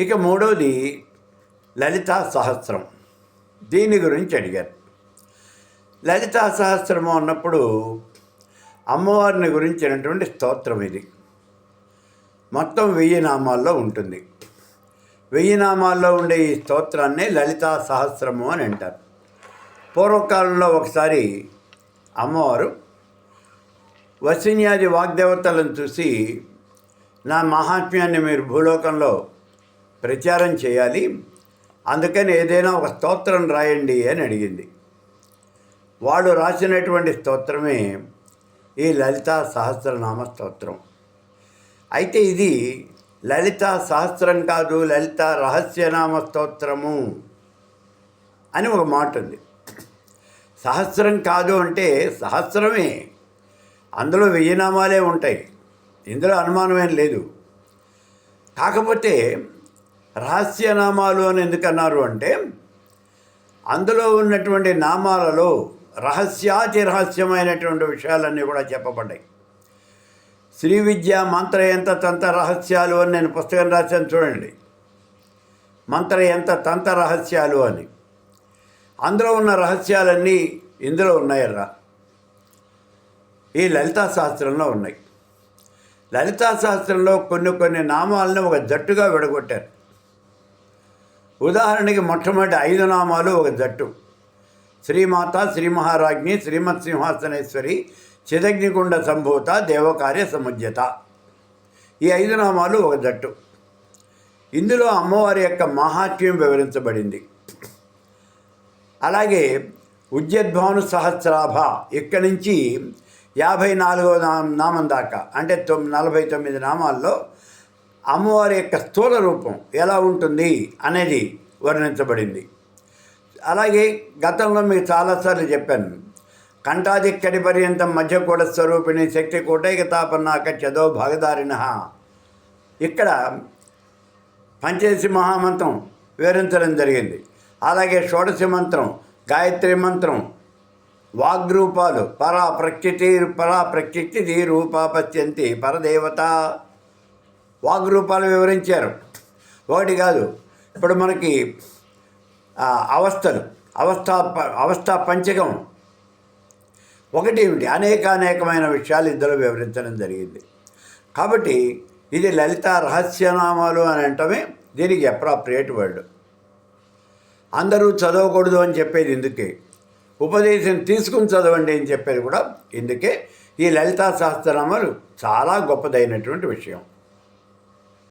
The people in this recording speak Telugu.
ఇక మూడవది లలితా సహస్రం. దీని గురించి అడిగారు. లలితా సహస్రము అన్నప్పుడు అమ్మవారిని గురించినటువంటి స్తోత్రం ఇది. మొత్తం వెయ్యి నామాల్లో ఉంటుంది. వెయ్యి నామాల్లో ఉండే ఈ స్తోత్రాన్ని లలితా సహస్రము అని అంటారు. పూర్వకాలంలో ఒకసారి అమ్మవారు వసిన్యాది వాగ్దేవతలను చూసి నా మహాత్మ్యాన్ని మీరు భూలోకంలో ప్రచారం చేయాలి. అందుకని ఏదైనా ఒక స్తోత్రం రాయండి అని అడిగింది. వాడు రాసినటువంటి స్తోత్రమే ఈ లలితా సహస్రనామ స్తోత్రం. అయితే ఇది లలిత సహస్రం కాదు లలిత రహస్యనామ స్తోత్రము అని ఒక మాట ఉంది. సహస్రం కాదు అంటే సహస్రమే. అందులో వెయ్యి నామాలే ఉంటాయి. ఇందులో అనుమానమేం లేదు. కాకపోతే రహస్యనామాలు అని ఎందుకన్నారు అంటే అందులో ఉన్నటువంటి నామాలలో రహస్యాతి రహస్యమైనటువంటి విషయాలన్నీ కూడా చెప్పబడ్డాయి. శ్రీ విద్య మంత్ర ఎంత తంత రహస్యాలు అని నేను పుస్తకం రాశాను చూడండి. మంత్ర ఎంత తంత రహస్యాలు అని. అందులో ఉన్న రహస్యాలన్నీ ఇందులో ఉన్నాయర్రా. ఈ లలితా శాస్త్రంలో ఉన్నాయి. లలితా శాస్త్రంలో కొన్ని కొన్ని నామాలను ఒక జట్టుగా విడగొట్టారు. ఉదాహరణకి మొట్టమొదటి ఐదు నామాలు ఒక జట్టు. శ్రీమాత శ్రీ మహారాజ్ని శ్రీమత్ సింహాసనేశ్వరి చిదగ్నికుండ సంభూత దేవకార్య సముజ్యత ఈ ఐదు నామాలు ఒక జట్టు. ఇందులో అమ్మవారి యొక్క మహాత్మ్యం వివరించబడింది. అలాగే ఉద్యద్భాను సహస్రాభ ఇక్కడి నుంచి యాభై నాలుగో నా- నామం దాకా అంటే తొమ్ నలభై తొమ్మిది నామాల్లో అమ్మవారి యొక్క స్థూల రూపం ఎలా ఉంటుంది అనేది వర్ణించబడింది. అలాగే గతంలో మీకు చాలాసార్లు చెప్పాను కంఠాది కడి పర్యంతం మధ్య కూడా స్వరూపిణి శక్తి కోటైకతాపన్నాక చదో భాగదారిణ ఇక్కడ పంచదశి మహామంత్రం వివరించడం జరిగింది. అలాగే షోడశి మంత్రం గాయత్రి మంత్రం వాగ్రూపాలు పరా ప్రకృతి పరా ప్రకృతి రూపాపత్యంతి పరదేవత వాగ్రూపాలు వివరించారు. ఒకటి కాదు ఇప్పుడు మనకి అవస్థలు అవస్థ అవస్థా పంచకం. ఒకటి ఏమిటి? అనేక అనేకమైన విషయాలు ఇద్దరు వివరించడం జరిగింది. కాబట్టి ఇది లలిత రహస్యనామాలు అని అంటమే దీనికి అప్రాప్రియేట్ వర్డ్ అందరూ చదవకూడదు అని చెప్పేది ఇందుకే. ఉపదేశం తీసుకుని చదవండి అని చెప్పేది కూడా ఇందుకే. ఈ లలితా సహస్రనామాలు చాలా గొప్పదైనటువంటి విషయం.